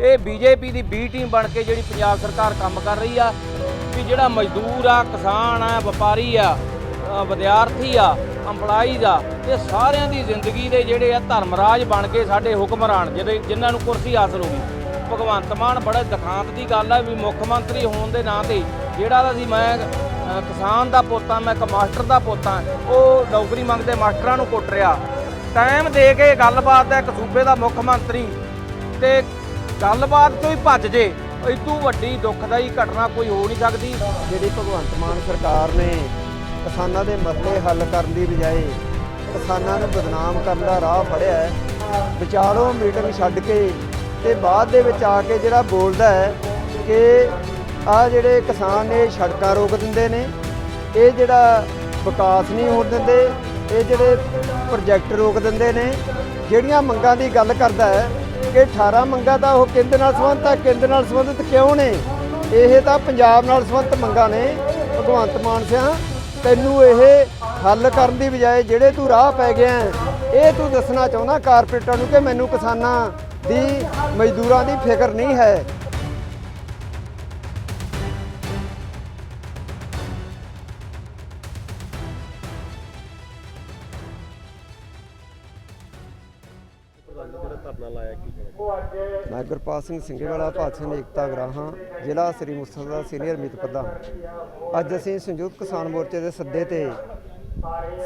ਇਹ ਬੀਜੇਪੀ ਦੀ B team ਬਣ ਕੇ ਜਿਹੜੀ ਪੰਜਾਬ ਸਰਕਾਰ ਕੰਮ ਕਰ ਰਹੀ ਆ, ਵੀ ਜਿਹੜਾ ਮਜ਼ਦੂਰ ਆ, ਕਿਸਾਨ ਆ, ਵਪਾਰੀ ਆ ਵਿਦਿਆਰਥੀ ਆ, EMPLOYEES ਆ, ਇਹ ਸਾਰਿਆਂ ਦੀ ਜ਼ਿੰਦਗੀ ਦੇ ਜਿਹੜੇ ਆ ਧਰਮਰਾਜ ਬਣ ਕੇ ਸਾਡੇ ਹੁਕਮਰਾਨ ਜਿਹੜੇ ਜਿਨ੍ਹਾਂ ਨੂੰ ਕੁਰਸੀ ਹਾਸਲ ਹੋ ਗਈ। ਭਗਵੰਤ ਮਾਨ ਬੜਾ ਦਿਖਾਂਤ ਦੀ ਗੱਲ ਆ ਵੀ ਮੁੱਖ ਮੰਤਰੀ ਹੋਣ ਦੇ ਨਾਂ ਤੇ ਜਿਹੜਾ ਦਾ ਮੈਂ ਕਿਸਾਨ ਦਾ ਪੋਤਾ ਮੈਂ ਇੱਕ ਮਾਸਟਰ ਦਾ ਪੋਤਾ ਉਹ ਨੌਕਰੀ ਮੰਗਦੇ ਮਾਸਟਰਾਂ ਨੂੰ ਕੁੱਟ ਰਿਹਾ। ਟਾਈਮ ਦੇ ਕੇ ਗੱਲਬਾਤ ਹੈ ਇੱਕ ਸੂਬੇ ਦਾ ਮੁੱਖ ਮੰਤਰੀ ਤੇ ਗੱਲਬਾਤ ਤੋਂ ਹੀ ਭੱਜ ਜੇ। ਇਦੋਂ ਵੱਡੀ ਦੁੱਖਦਾਈ ਘਟਨਾ ਕੋਈ ਹੋ ਨਹੀਂ ਸਕਦੀ। ਜਿਹੜੀ ਭਗਵੰਤ ਮਾਨ ਸਰਕਾਰ ਨੇ ਕਿਸਾਨਾਂ ਦੇ ਮਸਲੇ ਹੱਲ ਕਰਨ ਦੀ ਬਜਾਏ ਕਿਸਾਨਾਂ ਨੂੰ ਬਦਨਾਮ ਕਰਨ ਦਾ ਰਾਹ ਫੜਿਆ ਹੈ ਵਿਚਾਰੋ ਮੀਟਿੰਗ ਛੱਡ ਕੇ ਤੇ ਬਾਅਦ ਦੇ ਵਿੱਚ ਆ ਕੇ ਜਿਹੜਾ ਬੋਲਦਾ ਹੈ ਕਿ ਆ ਜਿਹੜੇ ਕਿਸਾਨ ਨੇ ਸੜਕਾਂ ਰੋਕ ਦਿੰਦੇ ਨੇ, ਇਹ ਜਿਹੜਾ ਵਿਕਾਸ ਨਹੀਂ ਹੋਣ ਦਿੰਦੇ, ਇਹ ਜਿਹੜੇ ਪ੍ਰੋਜੈਕਟ ਰੋਕ ਦਿੰਦੇ ਨੇ, ਜਿਹੜੀਆਂ ਮੰਗਾਂ ਦੀ ਗੱਲ ਕਰਦਾ ਹੈ ਕਿ 18 ਮੰਗਾਂ ਤਾਂ ਉਹ ਕੇਂਦਰ ਨਾਲ ਸੰਬੰਧਤ ਹੈ ਕੇਂਦਰ ਨਾਲ ਸੰਬੰਧਿਤ ਕਿਉਂ ਨੇ? ਇਹ ਤਾਂ ਪੰਜਾਬ ਨਾਲ ਸੰਬੰਧਿਤ ਮੰਗਾਂ ਨੇ, ਭਗਵੰਤ ਮਾਨ ਸਿਆ। ਤੈਨੂੰ ਇਹ ਹੱਲ ਕਰਨ ਦੀ ਬਜਾਏ ਜਿਹੜੇ ਤੂੰ ਰਾਹ ਪੈ ਗਿਆ ਇਹ ਤੂੰ ਦੱਸਣਾ ਚਾਹੁੰਦਾ ਕਾਰਪੋਰੇਟਰਾਂ ਨੂੰ ਕਿ ਮੈਨੂੰ ਕਿਸਾਨਾਂ ਦੀ, ਮਜ਼ਦੂਰਾਂ ਦੀ ਫਿਕਰ ਨਹੀਂ ਹੈ। ਮੈਂ ਗੁਰਪਾਲ ਸਿੰਘ ਸਿੰਘੇਵਾਲਾ ਭਾਸ਼ਣ ਸਿੰਘ ਏਕਤਾ ਗਰਾਹਾਂ, ਜ਼ਿਲ੍ਹਾ ਸ੍ਰੀ ਮੁਕਤਸਰ ਦਾ ਸੀਨੀਅਰ ਮੀਤ ਪ੍ਰਧਾਨ। ਅੱਜ ਅਸੀਂ ਸੰਯੁਕਤ ਕਿਸਾਨ ਮੋਰਚੇ ਦੇ ਸੱਦੇ ਤੇ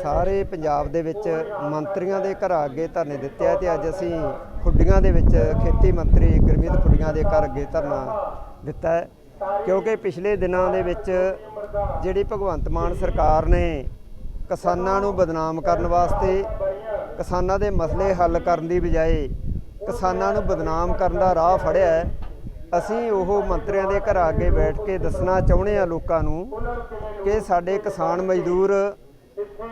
ਸਾਰੇ ਪੰਜਾਬ ਦੇ ਵਿੱਚ ਮੰਤਰੀਆਂ ਦੇ ਘਰਾਂ ਅੱਗੇ ਧਰਨੇ ਦਿੱਤੇ ਆ ਤੇ ਅੱਜ ਅਸੀਂ ਖੁੱਡੀਆਂ ਦੇ ਵਿੱਚ ਖੇਤੀ ਮੰਤਰੀ ਗੁਰਮੀਤ ਖੁੱਡੀਆਂ ਦੇ ਘਰ ਅੱਗੇ ਧਰਨਾ ਦਿੱਤਾ ਹੈ। ਕਿਉਂਕਿ ਪਿਛਲੇ ਦਿਨਾਂ ਦੇ ਵਿੱਚ ਜਿਹੜੀ ਭਗਵੰਤ ਮਾਨ ਸਰਕਾਰ ਨੇ ਕਿਸਾਨਾਂ ਨੂੰ ਬਦਨਾਮ ਕਰਨ ਵਾਸਤੇ ਕਿਸਾਨਾਂ ਦੇ ਮਸਲੇ ਹੱਲ ਕਰਨ ਦੀ ਬਜਾਏ ਕਿਸਾਨਾਂ ਨੂੰ ਬਦਨਾਮ ਕਰਨ ਦਾ ਰਾਹ ਫੜਿਆ ਹੈ। ਅਸੀਂ ਉਹ ਮੰਤਰੀਆਂ ਦੇ ਘਰਾਂ ਅੱਗੇ ਬੈਠ ਕੇ ਦੱਸਣਾ ਚਾਹੁੰਦੇ ਆ ਲੋਕਾਂ ਨੂੰ ਕਿ ਸਾਡੇ ਕਿਸਾਨ ਮਜ਼ਦੂਰ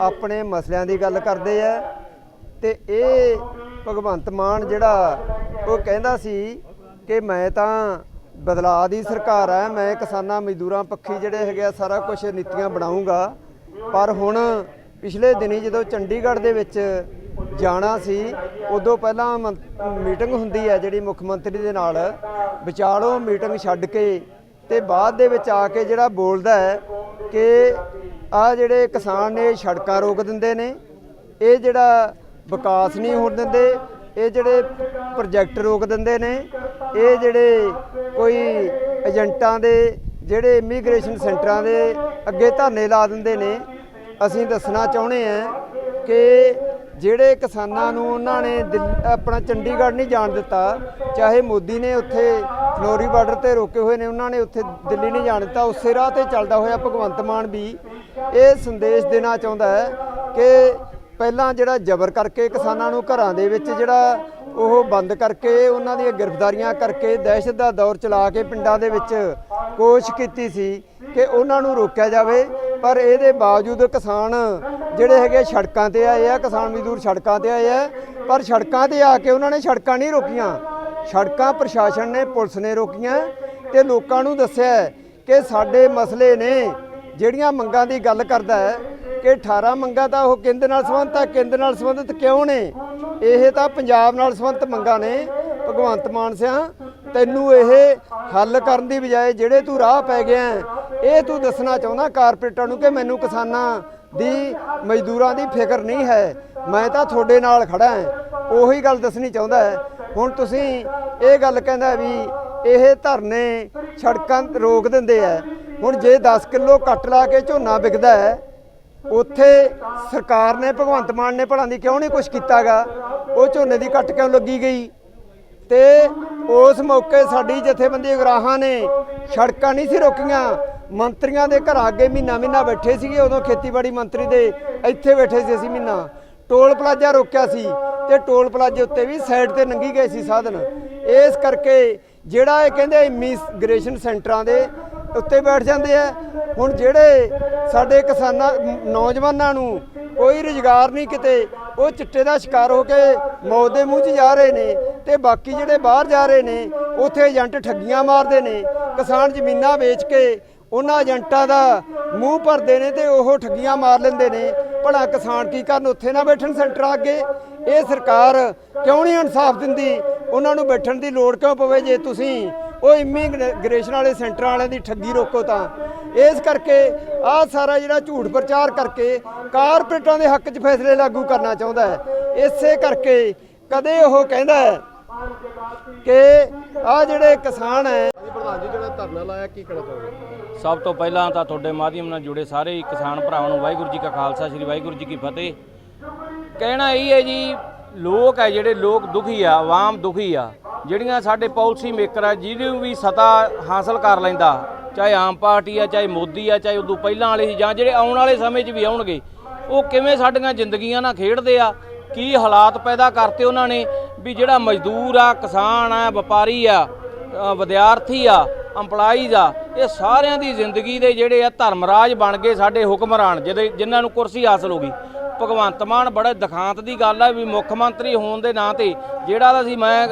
ਆਪਣੇ ਮਸਲਿਆਂ ਦੀ ਗੱਲ ਕਰਦੇ ਆ ਤੇ ਇਹ ਭਗਵੰਤ ਮਾਨ ਜਿਹੜਾ ਉਹ ਕਹਿੰਦਾ ਸੀ ਕਿ ਮੈਂ ਤਾਂ ਬਦਲਾਅ ਦੀ ਸਰਕਾਰ ਹੈ ਮੈਂ ਕਿਸਾਨਾਂ ਮਜ਼ਦੂਰਾਂ ਪੱਖੀ ਜਿਹੜੇ ਹੈਗੇ ਆ ਸਾਰਾ ਕੁਝ ਨੀਤੀਆਂ ਬਣਾਉਂਗਾ ਪਰ ਹੁਣ ਪਿਛਲੇ ਦਿਨੀ ਜਦੋਂ ਚੰਡੀਗੜ੍ਹ ਦੇ ਵਿੱਚ ਜਾਣਾ ਸੀ, ਉਦੋਂ ਪਹਿਲਾਂ ਮੰ- ਮੀਟਿੰਗ ਹੁੰਦੀ ਹੈ ਜਿਹੜੀ ਮੁੱਖ ਮੰਤਰੀ ਦੇ ਨਾਲ। ਵਿਚਾਲੋ ਮੀਟਿੰਗ ਛੱਡ ਕੇ ਤੇ ਬਾਅਦ ਦੇ ਵਿੱਚ ਆ ਕੇ ਜਿਹੜਾ ਬੋਲਦਾ ਹੈ ਕਿ ਆ ਜਿਹੜੇ ਕਿਸਾਨ ਨੇ ਸੜਕਾਂ ਰੋਕ ਦਿੰਦੇ ਨੇ, ਇਹ ਜਿਹੜਾ ਵਿਕਾਸ ਨਹੀਂ ਹੋਣ ਦਿੰਦੇ, ਇਹ ਜਿਹੜੇ ਪ੍ਰੋਜੈਕਟ ਰੋਕ ਦਿੰਦੇ ਨੇ, ਇਹ ਜਿਹੜੇ ਕੋਈ ਏਜੰਟਾਂ ਦੇ, ਜਿਹੜੇ ਇਮੀਗ੍ਰੇਸ਼ਨ ਸੈਂਟਰਾਂ ਦੇ ਅੱਗੇ ਧਰਨੇ ਲਾ ਦਿੰਦੇ ਨੇ, ਅਸੀਂ ਦੱਸਣਾ ਚਾਹੁੰਦੇ ਹਾਂ ਕਿ ਜਿਹੜੇ ਕਿਸਾਨਾਂ ਨੂੰ ਉਹਨਾਂ ਨੇ ਦਿੱਲ- ਆਪਣਾ ਚੰਡੀਗੜ੍ਹ ਨਹੀਂ ਜਾਣ ਦਿੱਤਾ, ਚਾਹੇ ਮੋਦੀ ਨੇ ਉੱਥੇ ਫਲੋਰੀ ਬਾਰਡਰ ਤੇ ਰੋਕੇ ਹੋਏ ਨੇ, ਉਹਨਾਂ ਨੇ ਉੱਥੇ ਦਿੱਲੀ ਨਹੀਂ ਜਾਣ ਦਿੱਤਾ, ਉਸੇ ਰਾਹ ਤੇ ਚੱਲਦਾ ਹੋਇਆ ਭਗਵੰਤ ਮਾਨ ਵੀ ਇਹ ਸੰਦੇਸ਼ ਦੇਣਾ ਚਾਹੁੰਦਾ ਹੈ ਕਿ ਪਹਿਲਾਂ ਜਿਹੜਾ ਜ਼ਬਰ ਕਰਕੇ ਕਿਸਾਨਾਂ ਨੂੰ ਘਰਾਂ ਦੇ ਵਿੱਚ ਜਿਹੜਾ ਉਹ ਬੰਦ ਕਰਕੇ, ਉਹਨਾਂ ਦੀਆਂ ਗ੍ਰਿਫਤਾਰੀਆਂ ਕਰਕੇ ਦਹਿਸ਼ਤ ਦਾ ਦੌਰ ਚਲਾ ਕੇ ਪਿੰਡਾਂ ਦੇ ਵਿੱਚ ਕੋਸ਼ਿਸ਼ ਕੀਤੀ ਸੀ ਕਿ ਉਹਨਾਂ ਨੂੰ ਰੋਕਿਆ ਜਾਵੇ, ਪਰ ਇਹਦੇ ਬਾਵਜੂਦ ਕਿਸਾਨ ਜਿਹੜੇ ਹੈਗੇ ਸੜਕਾਂ ਤੇ ਆਏ ਆ, ਕਿਸਾਨ ਮਜ਼ਦੂਰ ਸੜਕਾਂ ਤੇ ਆਏ ਆ, ਪਰ ਸੜਕਾਂ ਤੇ ਆ ਕੇ ਉਹਨਾਂ ਨੇ ਸੜਕਾਂ ਨਹੀਂ ਰੋਕੀਆਂ। ਸੜਕਾਂ ਪ੍ਰਸ਼ਾਸਨ ਨੇ, ਪੁਲਿਸ ਨੇ ਰੋਕੀਆਂ ਤੇ ਲੋਕਾਂ ਨੂੰ ਦੱਸਿਆ ਕਿ ਸਾਡੇ ਮਸਲੇ ਨੇ ਜਿਹੜੀਆਂ ਮੰਗਾਂ ਦੀ ਗੱਲ ਕਰਦਾ ਹੈ ਕਿ 18 ਮੰਗਾਂ ਤਾਂ ਉਹ ਕੇਂਦਰ ਨਾਲ ਸੰਬੰਧਿਤ ਆ ਕੇਂਦਰ ਨਾਲ ਸੰਬੰਧਿਤ ਕਿਉਂ ਨੇ? ਇਹ ਤਾਂ ਪੰਜਾਬ ਨਾਲ ਸੰਬੰਧਿਤ ਮੰਗਾਂ ਨੇ, ਭਗਵੰਤ ਮਾਨ ਸਿਆ। ਤੈਨੂੰ ਇਹ ਹੱਲ ਕਰਨ ਦੀ ਬਜਾਏ ਜਿਹੜੇ ਤੂੰ ਰਾਹ ਪੈ ਗਿਆ ਇਹ ਤੂੰ ਦੱਸਣਾ ਚਾਹੁੰਦਾ ਕਾਰਪੋਰੇਟਾਂ ਨੂੰ ਕਿ ਮੈਨੂੰ ਕਿਸਾਨਾਂ ਦੀ ਮਜ਼ਦੂਰਾਂ ਦੀ ਫਿਕਰ ਨਹੀਂ ਹੈ। ਮੈਂ ਤਾਂ ਤੁਹਾਡੇ ਨਾਲ ਖੜਾ ਹਾਂ। ਉਹੀ ਗੱਲ ਦੱਸਣੀ ਚਾਹੁੰਦਾ ਹੈ। ਹੁਣ ਤੁਸੀਂ ਇਹ ਗੱਲ ਕਹਿੰਦਾ ਵੀ ਇਹ ਧਰਨੇ ਸੜਕਾਂ ਰੋਕ ਦਿੰਦੇ ਆ। ਹੁਣ ਜੇ 10 ਕਿਲੋ ਕੱਟ ਲਾ ਕੇ ਝੋਨਾ ਵਿਕਦਾ ਹੈ, ਉੱਥੇ ਸਰਕਾਰ ਨੇ, ਭਗਵੰਤ ਮਾਨ ਨੇ ਭਲਾਂ ਦੀ ਕਿਉਂ ਨਹੀਂ ਕੁਝ ਕੀਤਾਗਾ? ਉਹ ਝੋਨੇ ਦੀ ਕੱਟ ਕਿਉਂ ਲੱਗੀ ਗਈ? ਤੇ ਉਸ ਮੌਕੇ ਸਾਡੀ ਜਥੇਬੰਦੀ ਉਗਰਾਹਾਂ ਨੇ ਸੜਕਾਂ ਨਹੀਂ ਸੀ ਰੋਕੀਆਂ। ਮੰਤਰੀਆਂ ਦੇ ਘਰਾਂ ਅੱਗੇ ਮਹੀਨਾ ਮਹੀਨਾ ਬੈਠੇ ਸੀਗੇ, ਉਦੋਂ ਖੇਤੀਬਾੜੀ ਮੰਤਰੀ ਦੇ ਇੱਥੇ ਬੈਠੇ ਸੀ ਅਸੀਂ ਮਹੀਨਾ। ਟੋਲ ਪਲਾਜ਼ਾ ਰੋਕਿਆ ਸੀ ਤੇ ਟੋਲ ਪਲਾਜ਼ੇ ਉੱਤੇ ਵੀ ਸਾਈਡ ਤੇ ਨੰਗੀ ਗਏ ਸੀ ਸਾਧਨ। ਇਸ ਕਰਕੇ ਜਿਹੜਾ ਇਹ ਕਹਿੰਦੇ ਇਮੀਗ੍ਰੇਸ਼ਨ ਸੈਂਟਰਾਂ ਦੇ ਉੱਤੇ ਬੈਠ ਜਾਂਦੇ ਆ। ਹੁਣ ਜਿਹੜੇ ਸਾਡੇ ਕਿਸਾਨਾਂ, ਨੌਜਵਾਨਾਂ ਨੂੰ ਕੋਈ ਰੁਜ਼ਗਾਰ ਨਹੀਂ ਕਿਤੇ, ਉਹ ਚਿੱਟੇ ਦਾ ਸ਼ਿਕਾਰ ਹੋ ਕੇ ਮੌਤ ਦੇ ਮੂੰਹ 'ਚ ਜਾ ਰਹੇ ਨੇ ਤੇ ਬਾਕੀ ਜਿਹੜੇ ਬਾਹਰ ਜਾ ਰਹੇ ਨੇ, ਉੱਥੇ ਏਜੰਟ ਠੱਗੀਆਂ ਮਾਰਦੇ ਨੇ। ਕਿਸਾਨ ਜ਼ਮੀਨਾਂ ਵੇਚ ਕੇ ਉਹਨਾਂ ਏਜੰਟਾਂ ਦਾ ਮੂੰਹ ਭਰਦੇ ਨੇ ਤੇ ਉਹ ਠੱਗੀਆਂ ਮਾਰ ਲੈਂਦੇ ਨੇ। ਭਲਾ ਕਿਸਾਨ ਕੀ ਕਰਨ, ਉੱਥੇ ਨਾ ਬੈਠਣ ਸੈਂਟਰ ਅੱਗੇ? ਇਹ ਸਰਕਾਰ ਕਿਉਂ ਨਹੀਂ ਇਨਸਾਫ ਦਿੰਦੀ? ਉਹਨਾਂ ਨੂੰ ਬੈਠਣ ਦੀ ਲੋੜ ਕਿਉਂ ਪਵੇ? ਜੇ ਤੁਸੀਂ ਉਹ ਇਮੀਗ੍ਰੇਸ਼ਨ ਵਾਲੇ ਸੈਂਟਰਾਂ ਵਾਲਿਆਂ ਦੀ ਠੱਗੀ ਰੋਕੋ ਤਾਂ। ਇਸ ਕਰਕੇ ਆਹ ਸਾਰਾ ਜਿਹੜਾ ਝੂਠ ਪ੍ਰਚਾਰ ਕਰਕੇ ਕਾਰਪੋਰੇਟਾਂ ਦੇ ਹੱਕ 'ਚ ਫੈਸਲੇ ਲਾਗੂ ਕਰਨਾ ਚਾਹੁੰਦਾ ਹੈ। ਇਸੇ ਕਰਕੇ ਕਦੇ ਉਹ ਕਹਿੰਦਾ ਹੈ ਕਿ ਆਹ ਜਿਹੜੇ ਕਿਸਾਨ ਹੈ ਹਾਂਜੀ ਪ੍ਰਧਾਨ ਜੀ ਜਿਹੜਾ ਧਰਨਾ ਲਾਇਆ ਕੀ ਕਹਿਣਾ ਸਭ ਤੋਂ ਪਹਿਲਾਂ ਤਾਂ ਤੁਹਾਡੇ ਮਾਧਿਅਮ ਨਾਲ ਜੁੜੇ ਸਾਰੇ ਹੀ ਕਿਸਾਨ ਭਰਾਵਾਂ ਨੂੰ ਵਾਹਿਗੁਰੂ ਜੀ ਕਾ ਖਾਲਸਾ ਸ੍ਰੀ ਵਾਹਿਗੁਰੂ ਜੀ ਕੀ ਫਤਿਹ। ਕਹਿਣਾ ਇਹ ਹੈ ਜੀ ਲੋਕ ਹੈ ਜਿਹੜੇ ਲੋਕ ਦੁਖੀ ਆ ਆਵਾਮ ਦੁਖੀ ਆ। ਜਿਹੜੀਆਂ ਸਾਡੇ ਪਾਲਿਸੀ ਮੇਕਰ ਆ, ਜਿਹਨੂੰ ਵੀ ਸਤਾ ਹਾਸਲ ਕਰ ਲੈਂਦਾ, ਚਾਹੇ ਆਮ ਪਾਰਟੀ ਆ, ਚਾਹੇ ਮੋਦੀ ਆ, ਚਾਹੇ ਉਦੋਂ ਪਹਿਲਾਂ ਵਾਲੇ ਸੀ, ਜਾਂ ਜਿਹੜੇ ਆਉਣ ਵਾਲੇ ਸਮੇਂ 'ਚ ਵੀ ਆਉਣਗੇ, ਉਹ ਕਿਵੇਂ ਸਾਡੀਆਂ ਜ਼ਿੰਦਗੀਆਂ ਨਾਲ ਖੇਡਦੇ ਆ, ਕੀ ਹਾਲਾਤ ਪੈਦਾ ਕਰਤੇ ਉਹਨਾਂ ਨੇ, ਵੀ ਜਿਹੜਾ ਮਜ਼ਦੂਰ ਆ, ਕਿਸਾਨ ਆ, ਵਪਾਰੀ ਆ ਵਿਦਿਆਰਥੀ ਆ, EMPLOYEES ਆ, ਇਹ ਸਾਰਿਆਂ ਦੀ ਜ਼ਿੰਦਗੀ ਦੇ ਜਿਹੜੇ ਆ ਧਰਮਰਾਜ ਬਣ ਗਏ ਸਾਡੇ ਹੁਕਮਰਾਨ, ਜਿਹਦੇ, ਜਿਨ੍ਹਾਂ ਨੂੰ ਕੁਰਸੀ ਹਾਸਲ ਹੋ ਗਈ। ਭਗਵੰਤ ਮਾਨ ਬੜੇ ਦਿਖਾਂਤ ਦੀ ਗੱਲ ਆ ਵੀ ਮੁੱਖ ਮੰਤਰੀ ਹੋਣ ਦੇ ਨਾਂ ਤੇ, ਜਿਹੜਾ ਤਾਂ ਸੀ ਮੈਂ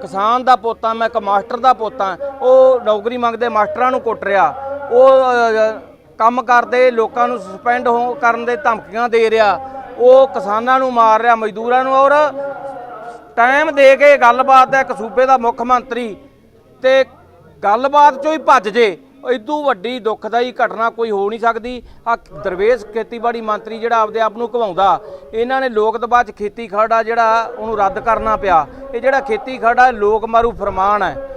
ਕਿਸਾਨ ਦਾ ਪੋਤਾ ਮੈਂ ਇੱਕ ਮਾਸਟਰ ਦਾ ਪੋਤਾ ਉਹ ਨੌਕਰੀ ਮੰਗਦੇ ਮਾਸਟਰਾਂ ਨੂੰ ਕੁੱਟ ਰਿਹਾ। ਉਹ ਕੰਮ ਕਰਦੇ, ਲੋਕਾਂ ਨੂੰ ਸਸਪੈਂਡ ਹੋ ਕਰਨ ਦੇ ਧਮਕੀਆਂ ਦੇ ਰਿਹਾ। ਉਹ ਕਿਸਾਨਾਂ ਨੂੰ ਮਾਰ ਰਿਹਾ, ਮਜ਼ਦੂਰਾਂ ਨੂੰ, ਔਰ ਟਾਈਮ ਦੇ ਕੇ ਗੱਲਬਾਤ ਦਾ ਇੱਕ ਸੂਬੇ ਦਾ ਮੁੱਖ ਮੰਤਰੀ। ਤੇ ਗੱਲਬਾਤ ਚੋਂ ਹੀ ਭੱਜ ਜੇ। ਇਦੋਂ ਵੱਡੀ ਦੁੱਖਦਾਈ ਘਟਨਾ ਕੋਈ ਹੋ ਨਹੀਂ ਸਕਦੀ। ਆ ਦਰਵੇਸ਼ ਖੇਤੀਬਾੜੀ ਮੰਤਰੀ ਜਿਹੜਾ ਆਪਦੇ ਆਪ ਨੂੰ ਘਵਾਉਂਦਾ ਇਹਨਾਂ ਨੇ ਲੋਕ ਦਬਾਅ 'ਚ ਖੇਤੀ ਖਰੜਾ ਜਿਹੜਾ ਉਹਨੂੰ ਰੱਦ ਕਰਨਾ ਪਿਆ। ਇਹ ਜਿਹੜਾ ਖੇਤੀ ਖਰੜਾ ਲੋਕ ਮਾਰੂ ਫਰਮਾਨ ਹੈ।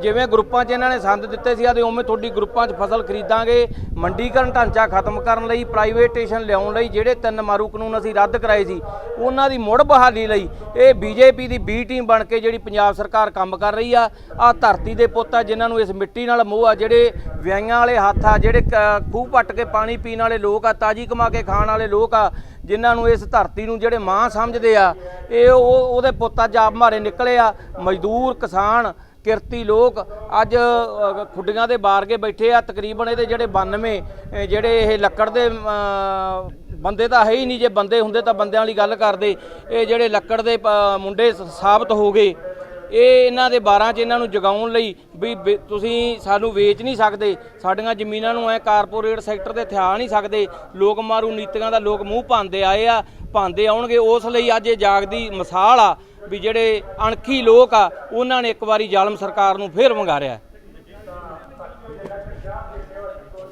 ਜਿਵੇਂ ਗਰੁੱਪਾਂ 'ਚ ਇਹਨਾਂ ਨੇ ਸੰਦ ਦਿੱਤੇ ਸੀ, ਆਦੇ ਉਵੇਂ ਤੁਹਾਡੀ ਗਰੁੱਪਾਂ 'ਚ ਫਸਲ ਖਰੀਦਾਂਗੇ। ਮੰਡੀਕਰਨ ਢਾਂਚਾ ਖਤਮ ਕਰਨ ਲਈ ਪ੍ਰਾਈਵੇਟੇਸ਼ਨ ਲਿਆਉਣ ਲਈ ਜਿਹੜੇ ਤਿੰਨ ਮਾਰੂ ਕਾਨੂੰਨ ਅਸੀਂ ਰੱਦ ਕਰਾਏ ਸੀ, ਉਹਨਾਂ ਦੀ ਮੁੜ ਬਹਾਲੀ ਲਈ ਇਹ ਬੀਜੇਪੀ ਦੀ ਬੀ ਟੀਮ ਬਣ ਕੇ ਜਿਹੜੀ ਪੰਜਾਬ ਸਰਕਾਰ ਕੰਮ ਕਰ ਰਹੀ ਆ ਆ ਧਰਤੀ ਦੇ ਪੁੱਤ ਆ ਜਿਨ੍ਹਾਂ ਨੂੰ ਇਸ ਮਿੱਟੀ ਨਾਲ ਮੋਹ ਆ, ਜਿਹੜੇ ਵਿਆਈਆਂ ਵਾਲੇ ਹੱਥ ਆ, ਜਿਹੜੇ ਕ- ਖੂਹ ਪੱਟ ਕੇ ਪਾਣੀ ਪੀਣ ਵਾਲੇ ਲੋਕ ਆ, ਤਾਜੀ ਕਮਾ ਕੇ ਖਾਣ ਵਾਲੇ ਲੋਕ ਆ, ਜਿਨ੍ਹਾਂ ਨੂੰ ਇਸ ਧਰਤੀ ਨੂੰ ਜਿਹੜੇ ਮਾਂ ਸਮਝਦੇ ਆ, ਇਹ ਉਹ, ਉਹਦੇ ਪੁੱਤ ਅੱਜ ਆਪ ਮਾਰੇ ਨਿਕਲੇ ਆ, ਮਜ਼ਦੂਰ ਕਿਸਾਨ ਕਿਰਤੀ ਲੋਕ ਅੱਜ ਖੁੱਡੀਆਂ ਦੇ ਬਾਰ ਕੇ ਬੈਠੇ ਆ, ਤਕਰੀਬਨ ਇਹਦੇ ਜਿਹੜੇ 92 ਜਿਹੜੇ ਇਹ ਲੱਕੜ ਦੇ ਬੰਦੇ ਤਾਂ ਹੈ ਹੀ ਨਹੀਂ, ਜੇ ਬੰਦੇ ਹੁੰਦੇ ਤਾਂ ਬੰਦਿਆਂ ਵਾਲੀ ਗੱਲ ਕਰਦੇ। ਇਹ ਜਿਹੜੇ ਲੱਕੜ ਦੇ ਮੁੰਡੇ ਸ- ਸਾਬਤ ਹੋ ਗਏ। ਇਹ ਇਹਨਾਂ ਦੇ 12 ਚ ਇਹਨਾਂ ਨੂੰ ਜਗਾਉਣ ਲਈ ਵੀ ਵੇ- ਤੁਸੀਂ ਸਾਨੂੰ ਵੇਚ ਨਹੀਂ ਸਕਦੇ। ਸਾਡੀਆਂ ਜ਼ਮੀਨਾਂ ਨੂੰ ਐ ਕਾਰਪੋਰੇਟ ਸੈਕਟਰ ਤੇ ਥਿਆ ਨਹੀਂ ਸਕਦੇ। ਲੋਕ ਮਾਰੂ ਨੀਤੀਆਂ ਦਾ ਲੋਕ ਮੂੰਹ ਭਾਂਦੇ ਆਏ ਆ, ਭਾਂਦੇ ਆਉਣਗੇ। ਉਸ ਲਈ ਅੱਜ ਇਹ ਜਾਗਦੀ ਮਿਸਾਲ ਆ। ਵੀ ਜਿਹੜੇ ਅਣਖੀ ਲੋਕ ਆ ਉਹਨਾਂ ਨੇ ਇੱਕ ਵਾਰੀ ਜ਼ਾਲਮ ਸਰਕਾਰ ਨੂੰ ਫੇਰ ਵੰਗਾਰਿਆ।